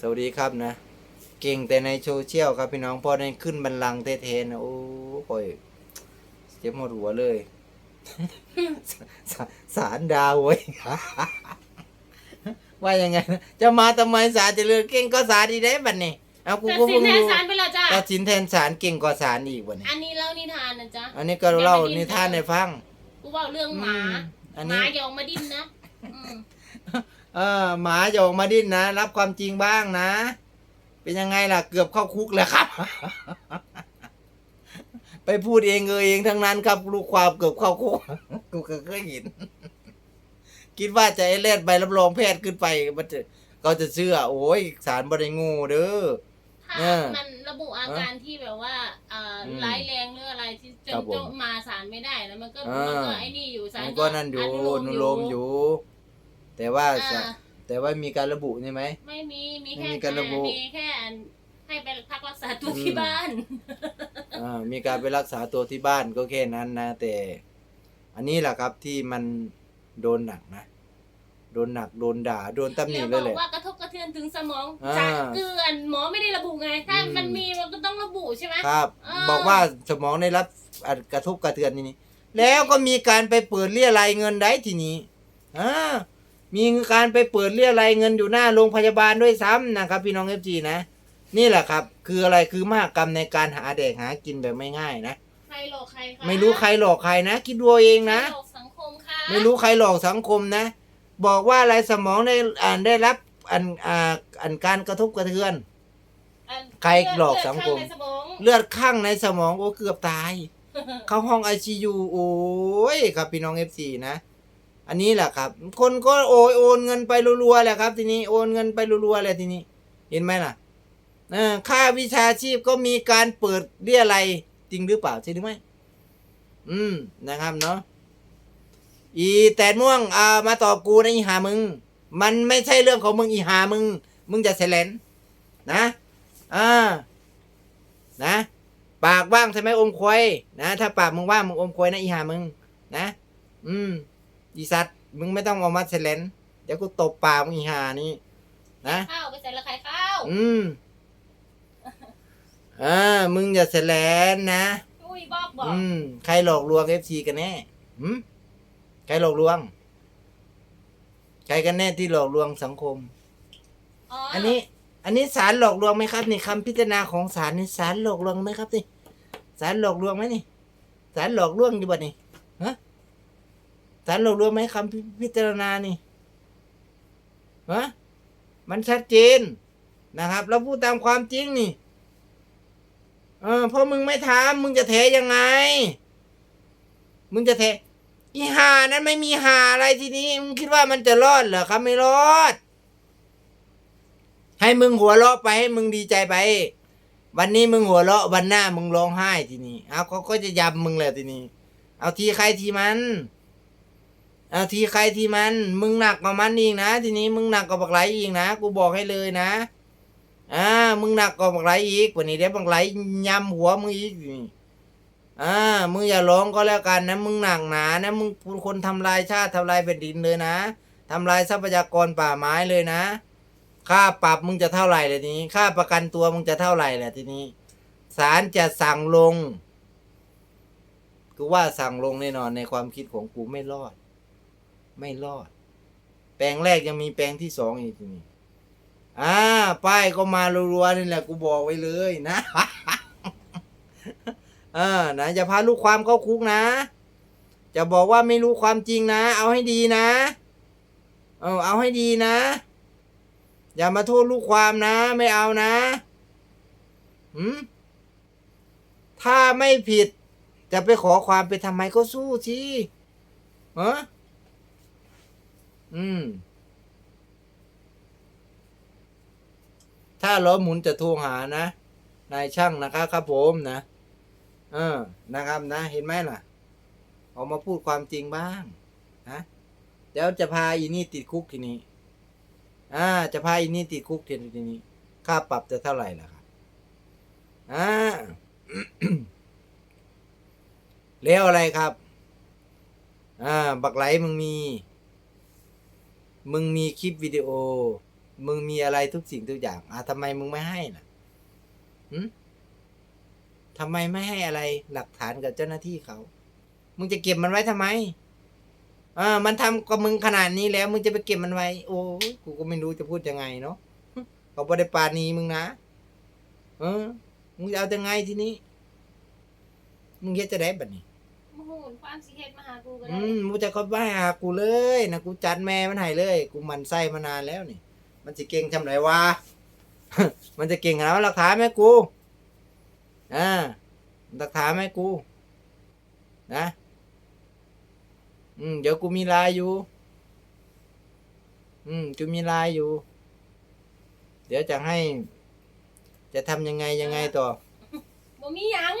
สวัสดีครับนะ เก่งแต่ในโซเชียลครับพี่น้องพอได้ขึ้นบันลังก์เทๆนะโอ้โอยเจ็บหมดหัวเลยสสสารดาวเว้ยว่ายังไงนะจะมาทำไมสารเจะเลือเก่งก็สารดีได้บัดนี้เอากูตัดก็สินเพิ่งแทนรู้สารไปแล้วจ้าตัดสินแทนสารเก่งกว่าสารอีกวันนี้ อันนี้เล่านิทานนะจ๊ะ อันนี้ก็เล่านิทานในฟังกูบอกเรื่องหมา อืมอันหนี้ มาอย่าออกมาดิ้นนะอืม เออหมาจะออกมาดิ้นนะ รับความจริงบ้างนะ เป็นยังไงล่ะ เกือบเข้าคุกแล้วครับ ไปพูดเองเออเองทั้งนั้นครับลูกความเกือบเข้าคุกกูก็เคยเห็น คิดว่าจะไอ้เล่นใบรับรองแพทย์ขึ้นไปมันจะก็จะเชื่อ โอ้ยสารบริงูเด้อ ถ้าเออมันระบุอาการที่แบบว่าเอ่ออมร้ายแรงหรืออะไรที่จครันบผมจนมาสารไม่ได้แล้วมันก็อ่ามัมันก็ไอ้นี่อยู่สารมันก็นั่นอยู่นุนุโลมอยู่ แต่ว่าอ่าจะแต่ว่ามีการระบุใช่ไหม ไม่มี มีไม่แค่มีการระบุ มีแค่อันให้ไปพักรักษาตัวอืมที่บ้าน อ่ามีการไปรักษาตัวที่บ้านก็แค่นั้นนะ แต่ อันนี้แหละครับที่มันโดนหนักนะ โดนหนักโดนด่าโดนตำหนิแล้วเลบยอกแหละว่ากระทบกระเทือนถึงสมองอ่าสารคืออันหมอไม่ได้ระบุไง ถ้าอืม มันมีมันก็ต้องระบุใช่ไหม ครับ อ่า บอกว่าสมองได้รับอันกระทบกระเทือนนี่นี่แล้วก็มีการไปเปิดเรียรายเงินได้ทีนี้อ่า มีการไปเปิดเรียรายเงินอยู่หน้าโรงพยาบาลด้วยซ้ำนะครับ พี่น้องเอฟจีนะ นี่แหละครับ คืออะไรคือมหากรรมในการหาแดกหากินแบบไม่ง่ายนะใครหลอกใครคะไม่รู้ใครหลอกใครนะคิดดูเอาเองนะใครหลอกสังคมค่ะไม่รู้ใครหลอกสังคมนะ บอกว่าอะไรสมองได้อ่านได้รับอันอ่าอันการกระทบกระเทือนอันใครหลอกสังคมเลือดข้างในสมองเลือดข้างในสมองโอ้เกือบตาย เข้าห้องไอซียูโอ้ยครับพี่น้องเอฟซีนะ อันนี้แหละครับ คนก็โอยโอนเงินไปรัวๆแหละครับ ทีนี้โอนเงินไปรัวๆเลยทีนี้ เห็นไหมล่ะค่าวิชาชีพก็มีการเปิดเรียอะไรจริงหรือเปล่าใช่หรือไม่อืมนะครับเนาะอีแตนม่วงอ่ามาตอบกูนะอีหามึง มันไม่ใช่เรื่องของมึงอีหามึง มึงจะเสลนนะอ่านะ ปากว่างใช่ไหมอมควยนะ ถ้าปากมึงว่างมึงอมควยนะอีหามึง นะ อืม อีสัตว์มึงไม่ต้องออกมาเสลนเดี๋ยวกูตบปากมึงอีหานี่นะข้าวไปใส่ละไข่ข้าวอืมอ่ามึงอย่าเสลนนะอุ้ยบอกบอกอืมใครหลอกลวงเอฟซีกันแน่หืมใครหลอกลวง ใครกันแน่ที่หลอกลวงสังคมอ๋ออันนี้ อันนี้สารหลอกลวงไหมครับนี่คำพิจารณาของสารนี่สารหลอกลวงไหมครับนี่สารหลอกลวงไหมนี่สารหลอกลวงอยู่บ่นี่ฮะ สารหลอกลวงไหมคำพิจารณานี่ฮะมันชัดเจนนะครับเราพูดตามความจริงนี่ เออพราะมึงไม่ทำมึงจะเทยังไง มึงจะเทอีหานั้นไม่มีหาอะไรทีนี้ มึงคิดว่ามันจะรอดเหรอครับไม่รอด ให้มึงหัวเราะไปให้มึงดีใจไป วันนี้มึงหัวเราะวันหน้ามึงร้องไห้ทีนี้ เอาเขาก็จะยำมึงแหละทีนี้ เอาทีใครทีมัน อทีใครทีมัน มึงหนักกว่ามันอีกนะ ทีนี้มึงหนักกว่าบักไหลอีกนะ กูบอกให้เลยนะ อ่า มึงหนักกว่าบักไหลอีกวันนี้เดี๋ยวบักไหลยำหัวมึงอีกอ่า มึงอย่าร้องก็แล้วกันนะ มึงหนักหนานะ มึงเป็นคนทำลายชาติทำลายแผ่นดินเลยนะทำลายทรัพยากรป่าไม้เลยนะ ค่าปรับมึงจะเท่าไหร่เลยทีนี้ ค่าประกันตัวมึงจะเท่าไหร่แหละทีนี้ ศาลจะสั่งลง กูว่าสั่งลงแน่นอนในความคิดของกูไม่รอด ไม่รอด แปลงแรกยังมีแปลงที่สองอีกทีนี้อ่า ป้ายก็มารัวๆนี่แหละ กูบอกไว้เลยนะเออนะอย่าพาลูกความเข้าคุกนะ จะบอกว่าไม่รู้ความจริงนะ เอาให้ดีนะ เออเอาให้ดีนะ อย่ามาโทษลูกความนะ ไม่เอานะหืมถ้าไม่ผิด จะไปขอความเป็นทำไมก็สู้สิฮะอื ม ถ้าล้อหมุนจะโทรหานะ นายช่างนะครับครับผมนะ เออ นะครับนะ เห็นไหมล่ะ ออกมาพูดความจริงบ้าง นะเดี๋ยวจะพาอีนี่ติดคุกทีนี้ อ่า จะพาอีนี่ติดคุกทีนี้ ค่าปรับจะเท่าไหร่ล่ะครับ อ่า แล้วอะไรครับ อ่า บักไหลมึงมี มึงมีคลิปวิดีโอ มึงมีอะไรทุกสิ่งทุกอย่าง อะทำไมมึงไม่ให้ล่ะหืมทำไมไม่ให้อะไรหลักฐานกับเจ้าหน้าที่เขา มึงจะเก็บมันไว้ทำไมอ่ามันทำกับมึงขนาดนี้แล้ว มึงจะไปเก็บมันไว้ โอ้กูก็ไม่รู้จะพูดยังไงเนาะเขาบ่ได้ปานีมึงนะ เออ มึงจะเอายังไงทีนี้ มึงเฮ็ดจะได้แบัดนี้ หความสิเฮ็ดมาหากูก็อืได้มมึงจะเขาบ้าหากูเลยนะกูจัดแม่มันให้เลย กูหมันไส้มานานแล้วนี่ มันจะเก่งทำไรวะ มันจะเก่งขนาดว่าหลักฐานไหมกูอ่าหลักฐานไหมกู นะ อืม เดี๋ยวกูมีไลายอยู่ อืม กูมีไลายอยู่ เดี๋ยวจะให้ จะทำยังไงยังไงต่อ บ่มีหยัง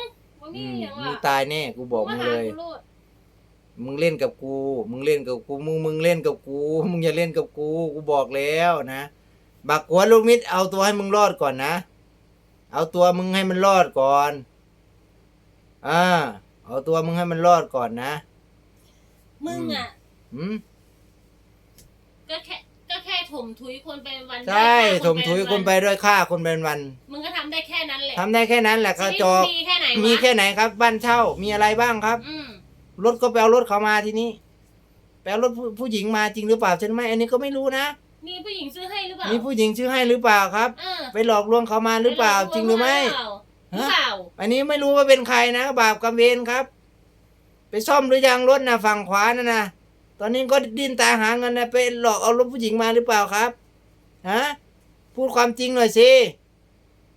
บ่มีอืมหยังมึล่ะงตายแน่กูบอกมึงเลยาหากูโดมึงเล่นกับกู มึงเล่นกับกู มึงมึงเล่นกับกู มึงอย่าเล่นกับกู กูบอกแล้วนะ บักหัวลูกมิดเอาตัวให้มึงรอดก่อนนะ เอาตัวมึงให้มันรอดก่อน อ่า เอาตัวมึงให้มันรอดก่อนนะ มึงอะ อืม ก็แค่ก็แค่ถมถุยคนไปวันใช่ได้ฆ่าถมถุยคนไปด้วยฆ่าคนเป็นวัน มึงก็ทำได้แค่นั้นแหละทำได้แค่นั้นแหละกระชีวิตจอกมีแค่ไหนวะมี แค่ไหนครับ บ้านเช่ามีอะไรบ้างครับอืมรถก็ไปเอารถเขามาทีนี้ไปเอารถผู้ผู้หญิงมาจริงหรือเปล่าใช่ไหมอันนี้ก็ไม่รู้นะมีผู้หญิงซื้อให้หรือเปล่ามีผู้หญิงชื่อให้หรือเปล่าครับ เออไปหลอกลวงเขามาหรือเปล่า จริงหรือไม่หรือเปล่าอันนี้ไม่รู้ว่าเป็นใครนะ บาปกรรมเวรครับ ไปซ่อมหรือยังรถนะฝั่งขวานั่นนะตอนนี้ก็ดิ้นตายหาเงินนะไปหลอกเอารถผู้หญิงมาหรือเปล่าครับฮะพูดความจริงหน่อยสิ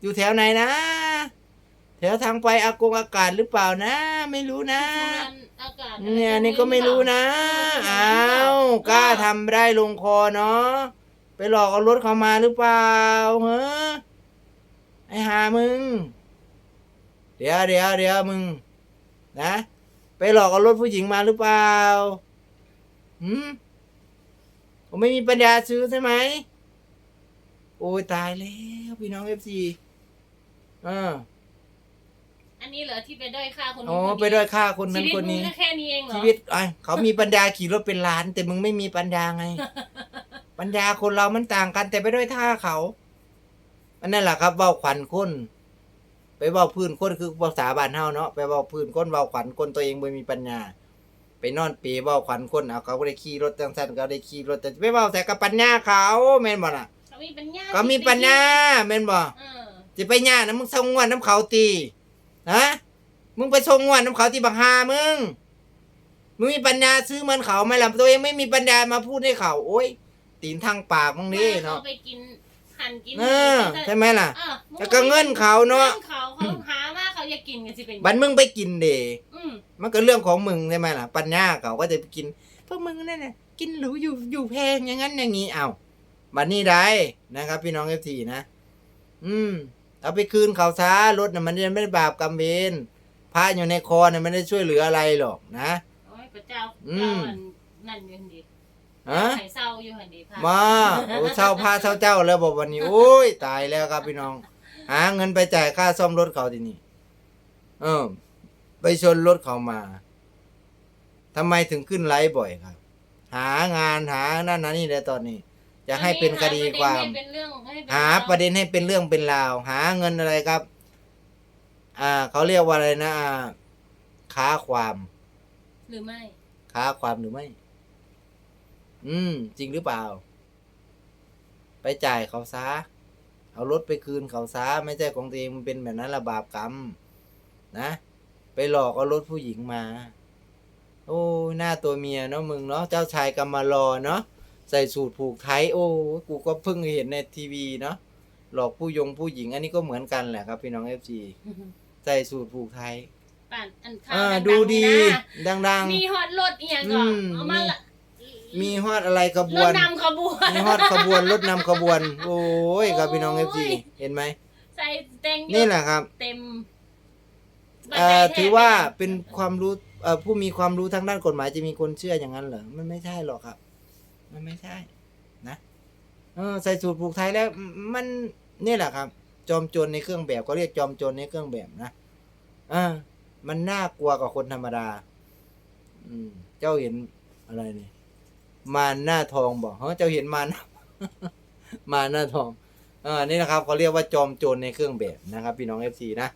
อยู่แถวไหนนะ แถวทางไปอากงอากาศหรือเปล่านะ ไม่รู้นะ อากาศเนี่ยอันนี่ก็ไม่รู้นะอ้าวกล้าทำได้ลงคอเนาะไปหลอกเอารถเขามาหรือเปล่าเฮ้อไอหามึง เดี๋ยวเดี๋ยวเดี๋ยวมึง นะ ไปหลอกเอารถผู้หญิงมาหรือเปล่าหืมผมไม่มีปัญญาซื้อใช่ไหม โอ้ยตายแล้ว พี่น้องเอฟซีอ่า อันนี้เหรอที่ไปด้อยค่าคนนู้นอ๋อคนนี้ไปด้วยฆ่าคนชีนั้นวิตคนมึงนี้ก็แค่นี้เองเหรอชีวิตไอ้ยเขามีปัญญาขี่รถเป็นล้าน แต่มึงไม่มีปัญญาไง ปัญญาคนเรามันต่างกัน แต่ไปด้วยท่าเขาอันนั่นแหละครับเบาขวัญคน ไปเบาพื้นคนคือภาษาบ้านเฮาเนาะไปเบาพื้นคนเบาขวัญคนตัวเองไม่มีปัญญา ไปนอนเปรเบาขวัญคนเอาเขาก็ได้ขี่รถจังสันก็ได้ขี่รถแต่ไปเบาแต่กับปัญญาเขาแม่นบ่ล่ะ เขามีปัญญาก็มีปัญญาแม่นบ่เออ จะไปย่านะมึงส่งงวนน้ำเขาตี ฮะมึงไปส่งงวนน้ำเขาตีบักฮามึง มึงมีปัญญาซื้อเหมันเขาไหมล่ะตัวเองไม่มีปัญญามาพูดให้เขาโอ้ย ตีนทางปากมึงนี่เนาะเขาไปกินหั่นกินเออใช่ไหมล่ะเออมึงแล้วก็เงินเขาเนาะเงินเขาเขาหามาเขาอยากกินกันสิเป็นบันมึงไปกินเดอืมมันก็เรื่องของมึงใช่ไหมล่ะ ปัญญาเขาก็จะไปกินพวกมึงนั่นน่ะกินหรูอยู่อยู่แพงอย่างนั้นอย่างนี้เอาบันนี้ได้นะครับ พี่น้องเอฟทีนะ อืม เอาไปคืนเขาซะรถน่ะมันไม่ได้บาปกรรมเวรพระอยู่ในคอเนี่ยไม่ได้ช่วยเหลืออะไรหรอกนะ โอ้ยพระเจ้าอืม เจ้าอันนั่นอยู่หันดีฮะ ไข่เศร้าอยู่หันดีพระมาโอ้เช่าพระเช่าเจ้าแล้วบอกวันนี้ โอ้ย ตายแล้วครับพี่น้อง หาเงินไปจ่ายค่าซ่อมรถเขาทีนี้เออ ไปชนรถเขามาทำไมถึงขึ้นไลฟ์บ่อยครับ หางานหานั่นนะนี่เลยตอนนี้ จะให้เป็นคดีความให้เป็นเรื่องให้เป็นหาประเด็นให้เป็นเรื่องเป็นราว หาเงินอะไรครับ อ่า เขาเรียกว่าอะไรนะอ่าค้าความ หรือไม่ค้าความหรือไม่ อืม จริงหรือเปล่า ไปจ่ายเขาซะ เอารถไปคืนเขาซะ ไม่ใช่ของตัวเองมันเป็นแบบนั้นระบาปกรรม นะ ไปหลอกเอารถผู้หญิงมา โอ้ยหน้าตัวเมียเนาะมึงเนาะ เจ้าชายกำมารอเนาะ ใส่สูตรผูกไทยโอ้ยกูก็เพิ่งเห็นในทีวีเนาะหลอกผู้ยงผู้หญิงอันนี้ก็เหมือนกันแหละครับ พี่น้องเอฟซีใส่สูตรผูกไทยป่านอันข้าวอ่าดังๆดูดีนะดัง มีฮอตรถอีหยังก็อืม เอามาละๆ มีฮอดอะไรขบรวถน นำขบวน มีฮอดขบวนรถนำขบวน โอ้ยครับพี่น้องเอฟซีโอ้ย เห็นไหมใส่แต่งยศนี่แหละครับ เต็มเอ่อบันไดแทบถือว่าเป็นความรู้เอ่อผู้มีความรู้ทางด้านกฎหมายจะมีคนเชื่ออย่างนั้นเหรอ มันไม่ใช่หรอกครับ มันไม่ใช่ นะเออใส่สูตรผูกไทยแล้วมันนี่แหละครับ จอมโจรในเครื่องแบบก็เรียกจอมโจรในเครื่องแบบนะอ่ามันน่ากลัวกว่าคนธรรมดา อืม เจ้าเห็นอะไรนี่มารหน้าทองบอกเฮ้ยเจ้าเห็นมารมาหน้าทองเออนี่นะครับเขาเรียกว่าจอมโจรในเครื่องแบบนะครับ พี่น้องเอฟซีนะ